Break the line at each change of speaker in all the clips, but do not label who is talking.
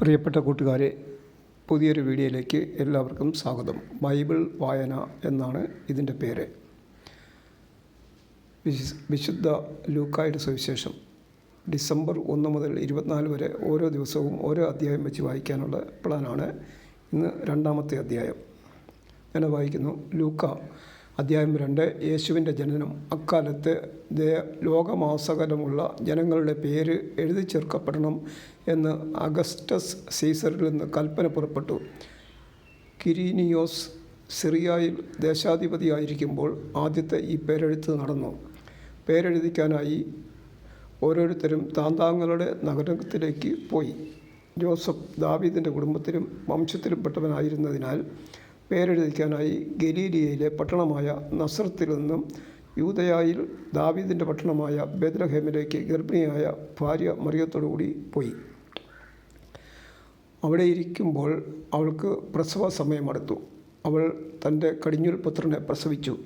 പ്രിയപ്പെട്ട കൂട്ടുകാരെ പുതിയൊരു വീഡിയോയിലേക്ക് എല്ലാവർക്കും സ്വാഗതം. ബൈബിൾ വായന എന്നാണ് ഇതിന്റെ പേര്. വിശ് വിശുദ്ധ ലൂക്കായുടെ സുവിശേഷം. ഡിസംബർ ഒന്ന് മുതൽ ഇരുപത്തിനാല് വരെ ഓരോ ദിവസവും ഓരോ അധ്യായം വെച്ച് വായിക്കാനുള്ള പ്ലാനാണ് ഇന്ന് രണ്ടാമത്തെ അധ്യായം. ഞാൻ വായിക്കുന്നു. ലൂക്ക അധ്യായം രണ്ട്. യേശുവിന്റെ ജനനം. അക്കാലത്ത് ലോകമാസകലമുള്ള ജനങ്ങളുടെ പേര് എഴുതി ചേർക്കപ്പെടണം എന്ന് അഗസ്റ്റസ് സീസറിൽ നിന്ന് കൽപ്പന പുറപ്പെട്ടു. കിരീനിയോസ് സിറിയയിൽ ദേശാധിപതിയായിരിക്കുമ്പോൾ ആദ്യത്തെ ഈ പേരെഴുത്ത് നടന്നു. പേരെഴുതിക്കാനായി ഓരോരുത്തരും താന്താങ്ങളുടെ നഗരത്തിലേക്ക് പോയി. ജോസഫ് ദാവീദിന്റെ കുടുംബത്തിലും വംശത്തിലും പെട്ടവനായിരുന്നതിനാൽ പേരെഴുതിക്കാനായി ഗലീലിയയിലെ പട്ടണമായ നസ്രത്തിൽ നിന്നും യൂതയായിൽ ദാവീദിന്റെ പട്ടണമായ ബേദ്രഹേമിലേക്ക് ഗർഭിണിയായ ഭാര്യ മറിയത്തോടുകൂടി പോയി. അവിടെ ഇരിക്കുമ്പോൾ അവൾക്ക് പ്രസവ സമയമടുത്തു. അവൾ തന്റെ കടിഞ്ഞൂൽ പുത്രനെ പ്രസവിച്ചു.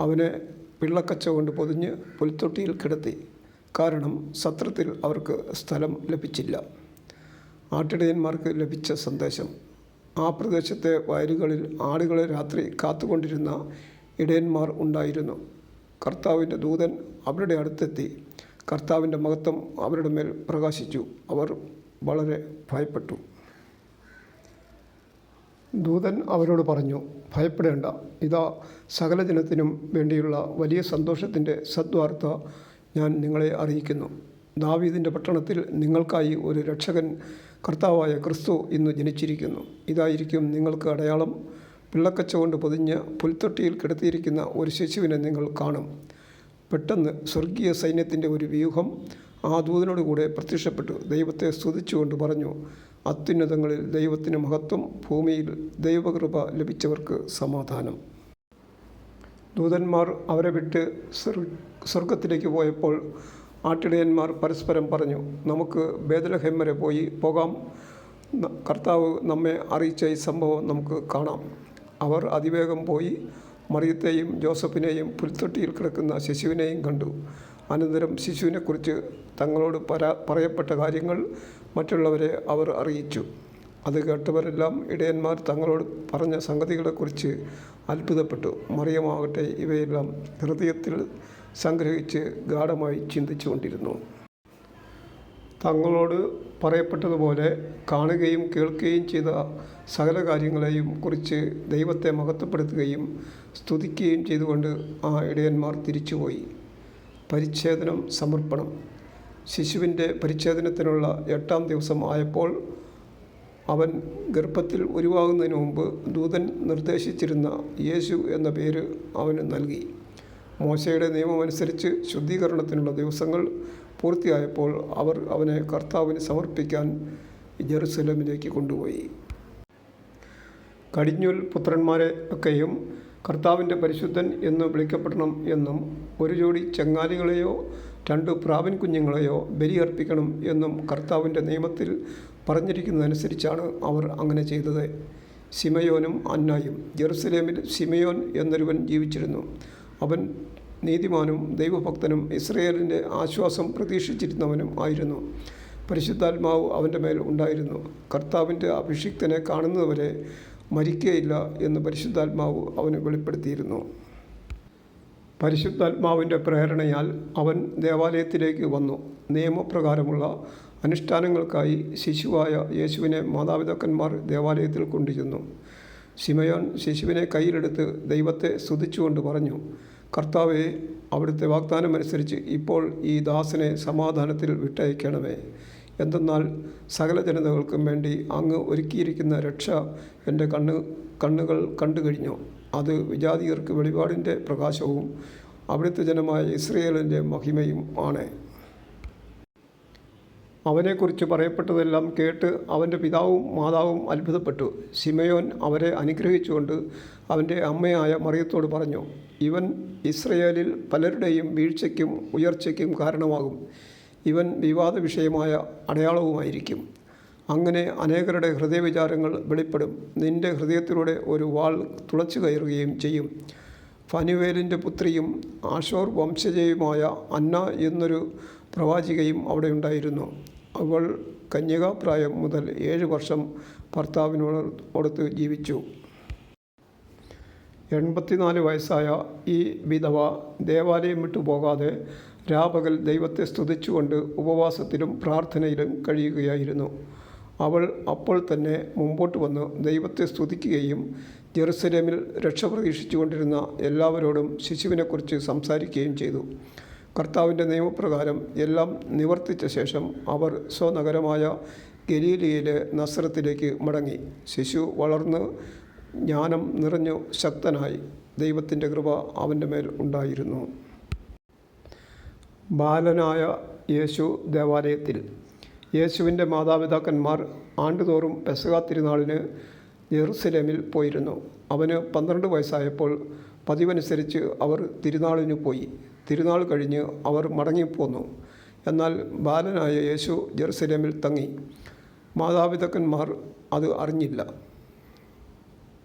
അവനെ പിള്ളക്കച്ച കൊണ്ട് പൊതിഞ്ഞ് പുൽത്തൊട്ടിയിൽ കിടത്തി. കാരണം സത്രത്തിൽ അവർക്ക് സ്ഥലം ലഭിച്ചില്ല. ആട്ടിടയന്മാർക്ക് ലഭിച്ച സന്ദേശം ആ പ്രദേശത്തെ വയലുകളിൽ ആടുകളെ രാത്രി കാത്തുകൊണ്ടിരുന്ന ഇടയന്മാർ ഉണ്ടായിരുന്നു. കർത്താവിന്റെ ദൂതൻ അവരുടെ അടുത്തെത്തി. കർത്താവിന്റെ മഹത്വം അവരുടെ മേൽ പ്രകാശിച്ചു. അവർ വളരെ ഭയപ്പെട്ടു. ദൂതൻ അവരോട് പറഞ്ഞു ഭയപ്പെടേണ്ട. ഇതാ സകല ജനത്തിനും വേണ്ടിയുള്ള വലിയ സന്തോഷത്തിന്റെ സദ്വാർത്ത ഞാൻ നിങ്ങളെ അറിയിക്കുന്നു. ദാവീദിന്റെ പട്ടണത്തിൽ നിങ്ങൾക്കായി ഒരു രക്ഷകൻ കർത്താവായ ക്രിസ്തു ഇന്ന് ജനിച്ചിരിക്കുന്നു. ഇതായിരിക്കും നിങ്ങൾക്ക് അടയാളം. പിള്ളക്കച്ച കൊണ്ട് പൊതിഞ്ഞ് പുൽത്തൊട്ടിയിൽ കിടത്തിയിരിക്കുന്ന ഒരു ശിശുവിനെ നിങ്ങൾ കാണും. പെട്ടെന്ന് സ്വർഗീയ സൈന്യത്തിന്റെ ഒരു വ്യൂഹം ആ ദൂതനോടുകൂടെ പ്രത്യക്ഷപ്പെട്ടു. ദൈവത്തെ സ്തുതിച്ചുകൊണ്ട് പറഞ്ഞു അത്യുന്നതങ്ങളിൽ ദൈവത്തിന് മഹത്വം ഭൂമിയിൽ ദൈവകൃപ ലഭിച്ചവർക്ക് സമാധാനം. ദൂതന്മാർ അവരെ വിട്ട് സ്വർ സ്വർഗത്തിലേക്ക് പോയപ്പോൾ ആട്ടിടയന്മാർ പരസ്പരം പറഞ്ഞു നമുക്ക് ബേദലഹെം വരെ പോയി പോകാം. കർത്താവ് നമ്മെ അറിയിച്ച ഈ സംഭവം നമുക്ക് കാണാം. അവർ അതിവേഗം പോയി മറിയത്തെയും ജോസഫിനെയും പുൽത്തൊട്ടിയിൽ കിടക്കുന്ന ശിശുവിനെയും കണ്ടു. അനന്തരം ശിശുവിനെക്കുറിച്ച് തങ്ങളോട് പരാ പറയപ്പെട്ട കാര്യങ്ങൾ മറ്റുള്ളവരെ അവർ അറിയിച്ചു. അത് കേട്ടവരെല്ലാം ഇടയന്മാർ തങ്ങളോട് പറഞ്ഞ സംഗതികളെക്കുറിച്ച് അത്ഭുതപ്പെട്ടു. മറിയമാകട്ടെ ഇവയെല്ലാം ഹൃദയത്തിൽ സംഗ്രഹിച്ച് ഗാഠമായി ചിന്തിച്ചുകൊണ്ടിരുന്നു. തങ്ങളോട് പറയപ്പെട്ടതുപോലെ കാണുകയും കേൾക്കുകയും ചെയ്ത സകല കാര്യങ്ങളെയും കുറിച്ച് ദൈവത്തെ മഹത്വപ്പെടുത്തുകയും സ്തുതിക്കുകയും ചെയ്തുകൊണ്ട് ആ ഇടയന്മാർ തിരിച്ചുപോയി. പരിച്ഛേദനം സമർപ്പണം. ശിശുവിന്റെ പരിച്ഛേദനത്തിനുള്ള എട്ടാം ദിവസം ആയപ്പോൾ അവൻ ഗർഭത്തിൽ ഉരുവാകുന്നതിന് മുമ്പ് ദൂതൻ നിർദ്ദേശിച്ചിരുന്ന യേശു എന്ന പേര് അവന് നൽകി. മോശയുടെ നിയമമനുസരിച്ച് ശുദ്ധീകരണത്തിനുള്ള ദിവസങ്ങൾ പൂർത്തിയായപ്പോൾ അവർ അവനെ കർത്താവിന് സമർപ്പിക്കാൻ ജെറുസലമിലേക്ക് കൊണ്ടുപോയി. കടിഞ്ഞൂൽ പുത്രന്മാരെ ഒക്കെയും കർത്താവിന്റെ പരിശുദ്ധൻ എന്ന് വിളിക്കപ്പെടണം എന്നും ഒരു ജോഡി ചെങ്ങാലികളെയോ രണ്ട് പ്രാവിൻ കുഞ്ഞുങ്ങളെയോ ബലിയർപ്പിക്കണം എന്നും കർത്താവിന്റെ നിയമത്തിൽ പറഞ്ഞിരിക്കുന്നതനുസരിച്ചാണ് അവർ അങ്ങനെ ചെയ്തത്. സിമയോനും അന്നായും ജെറുസലേമിൽ സിമയോൻ എന്നൊരുവൻ ജീവിച്ചിരുന്നു. അവൻ നീതിമാനും ദൈവഭക്തനും ഇസ്രയേലിന്റെ ആശ്വാസം പ്രതീക്ഷിച്ചിരുന്നവനും ആയിരുന്നു. പരിശുദ്ധാത്മാവ് അവന്റെ മേൽ ഉണ്ടായിരുന്നു. കർത്താവിന്റെ അഭിഷിക്തനെ കാണുന്നതുവരെ മരിക്കുകയില്ല എന്ന് പരിശുദ്ധാത്മാവ് അവന് വെളിപ്പെടുത്തിയിരുന്നു. പരിശുദ്ധാത്മാവിന്റെ പ്രേരണയാൽ അവൻ ദേവാലയത്തിലേക്ക് വന്നു. നിയമപ്രകാരമുള്ള അനുഷ്ഠാനങ്ങൾക്കായി ശിശുവായ യേശുവിനെ മാതാപിതാക്കന്മാർ ദേവാലയത്തിൽ കൊണ്ടുചെന്നു. ശിമയോൻ ശിശുവിനെ കയ്യിലെടുത്ത് ദൈവത്തെ സ്തുതിച്ചുകൊണ്ട് പറഞ്ഞു കർത്താവെ അവിടുത്തെ വാഗ്ദാനം അനുസരിച്ച് ഇപ്പോൾ ഈ ദാസനെ സമാധാനത്തിൽ വിട്ടയക്കണമേ. എന്തെന്നാൽ സകല ജനതകൾക്കും വേണ്ടി അങ്ങ് ഒരുക്കിയിരിക്കുന്ന രക്ഷ എന്റെ കണ്ണ് കണ്ണുകൾ കണ്ടു കഴിഞ്ഞു അത് വിജാതിയർക്ക് വെളിപാടിന്റെ പ്രകാശവും അവിടുത്തെ ജനമായ ഇസ്രയേലിന്റെ മഹിമയും ആണ്. അവനെക്കുറിച്ച് പറയപ്പെട്ടതെല്ലാം കേട്ട് അവന്റെ പിതാവും മാതാവും അത്ഭുതപ്പെട്ടു. സിമയോൻ അവരെ അനുഗ്രഹിച്ചുകൊണ്ട് അവന്റെ അമ്മയായ മറിയത്തോട് പറഞ്ഞു ഇവൻ ഇസ്രയേലിൽ പലരുടെയും വീഴ്ചയ്ക്കും ഉയർച്ചയ്ക്കും കാരണമാകും. ഇവൻ വിവാദ വിഷയമായ അടയാളവുമായിരിക്കും. അങ്ങനെ അനേകരുടെ ഹൃദയവിചാരങ്ങൾ വെളിപ്പെടും. നിന്റെ ഹൃദയത്തിലൂടെ ഒരു വാൾ തുളച്ചു കയറുകയും ചെയ്യും. ഫനുവേലിന്റെ പുത്രിയും ആഷോർ വംശജയുമായ അന്ന എന്നൊരു പ്രവാചികയും അവിടെ ഉണ്ടായിരുന്നു. അവൾ കന്യകാപ്രായം മുതൽ ഏഴ് വർഷം ഭർത്താവിനോടൊത്ത് ജീവിച്ചു. എൺപത്തിനാല് വയസ്സായ ഈ വിധവ ദേവാലയം വിട്ടു പോകാതെ രാപകൽ ദൈവത്തെ സ്തുതിച്ചുകൊണ്ട് ഉപവാസത്തിലും പ്രാർത്ഥനയിലും കഴിയുകയായിരുന്നു. അവൾ അപ്പോൾ തന്നെ മുമ്പോട്ട് വന്ന് ദൈവത്തെ സ്തുതിക്കുകയും ജെറുസലേമിൽ രക്ഷ എല്ലാവരോടും ശിശുവിനെക്കുറിച്ച് സംസാരിക്കുകയും ചെയ്തു. കർത്താവിന്റെ നിയമപ്രകാരം എല്ലാം നിവർത്തിച്ച ശേഷം അവർ സ്വനഗരമായ ഗലീലിയിലെ നസ്രത്തിലേക്ക് മടങ്ങി. ശിശു വളർന്ന് ജ്ഞാനം നിറഞ്ഞു ശക്തനായി ദൈവത്തിന്റെ കൃപ അവന്റെ മേൽ ഉണ്ടായിരുന്നു. ബാലനായ യേശു ദേവാലയത്തിൽ. യേശുവിന്റെ മാതാപിതാക്കന്മാർ ആണ്ടുതോറും പെസക തിരുനാളിന് ജെറുസലേമിൽ പോയിരുന്നു. അവന് പന്ത്രണ്ട് വയസ്സായപ്പോൾ പതിവനുസരിച്ച് അവർ തിരുനാളിന് പോയി. തിരുനാൾ കഴിഞ്ഞ് അവർ മടങ്ങിപ്പോന്നു. എന്നാൽ ബാലനായ യേശു ജെറുസലേമിൽ തങ്ങി. മാതാപിതാക്കന്മാർ അത് അറിഞ്ഞില്ല.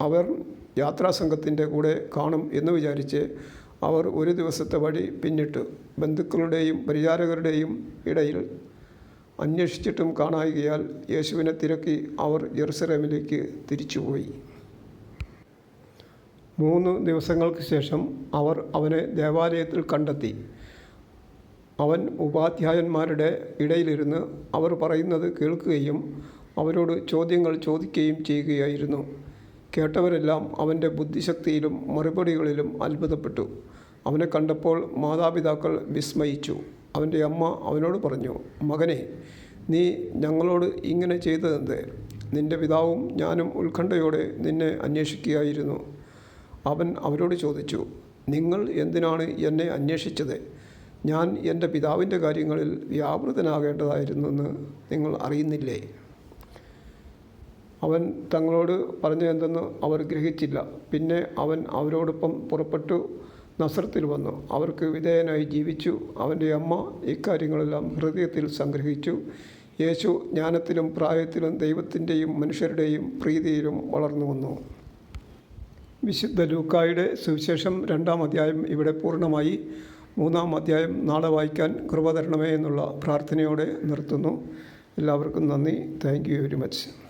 അവർ യാത്രാസംഘത്തിന്റെ കൂടെ കാണും എന്ന് വിചാരിച്ച് അവർ ഒരു ദിവസത്തെ വഴി പിന്നിട്ട്. ബന്ധുക്കളുടെയും പരിചാരകരുടെയും ഇടയിൽ അന്വേഷിച്ചിട്ടും കാണായികയാൽ യേശുവിനെ തിരക്കി അവർ ജെറുസലേമിലേക്ക് തിരിച്ചുപോയി. മൂന്ന് ദിവസങ്ങൾക്ക് ശേഷം അവർ അവനെ ദേവാലയത്തിൽ കണ്ടെത്തി. അവൻ ഉപാധ്യായന്മാരുടെ ഇടയിലിരുന്ന് അവർ പറയുന്നത് കേൾക്കുകയും അവരോട് ചോദ്യങ്ങൾ ചോദിക്കുകയും ചെയ്യുകയായിരുന്നു. കേട്ടവരെല്ലാം അവന്റെ ബുദ്ധിശക്തിയിലും മറുപടികളിലും അത്ഭുതപ്പെട്ടു. അവനെ കണ്ടപ്പോൾ മാതാപിതാക്കൾ വിസ്മയിച്ചു. അവന്റെ അമ്മ അവനോട് പറഞ്ഞു മകനെ നീ ഞങ്ങളോട് ഇങ്ങനെ ചെയ്തതെന്ത്? നിന്റെ പിതാവും ഞാനും ഉത്കണ്ഠയോടെ നിന്നെ അന്വേഷിക്കുകയായിരുന്നു. അവൻ അവരോട് ചോദിച്ചു നിങ്ങൾ എന്തിനാണ് എന്നെ അന്വേഷിച്ചത്? ഞാൻ എന്റെ പിതാവിന്റെ കാര്യങ്ങളിൽ വ്യാപൃതനാകേണ്ടതായിരുന്നെന്ന് നിങ്ങൾ അറിയുന്നില്ലേ? അവൻ തങ്ങളോട് പറഞ്ഞതെന്തെന്ന് അവർ ഗ്രഹിച്ചില്ല. പിന്നെ അവൻ അവരോടൊപ്പം പുറപ്പെട്ടു നസ്രത്തിൽ വന്നു. അവർക്ക് വിധേയനായി ജീവിച്ചു. അവന്റെ അമ്മ ഇക്കാര്യങ്ങളെല്ലാം ഹൃദയത്തിൽ സംഗ്രഹിച്ചു. യേശു ജ്ഞാനത്തിലും പ്രായത്തിലും ദൈവത്തിന്റെയും മനുഷ്യരുടെയും പ്രീതിയിലും വളർന്നു വന്നു. വിശുദ്ധ ലൂക്കായുടെ സുവിശേഷം രണ്ടാം അധ്യായം ഇവിടെ പൂർണമായി. മൂന്നാം അധ്യായം നാളെ വായിക്കാൻ കൃപ തരണമേ എന്നുള്ള പ്രാർത്ഥനയോടെ നിർത്തുന്നു. എല്ലാവർക്കും നന്ദി. Thank you very much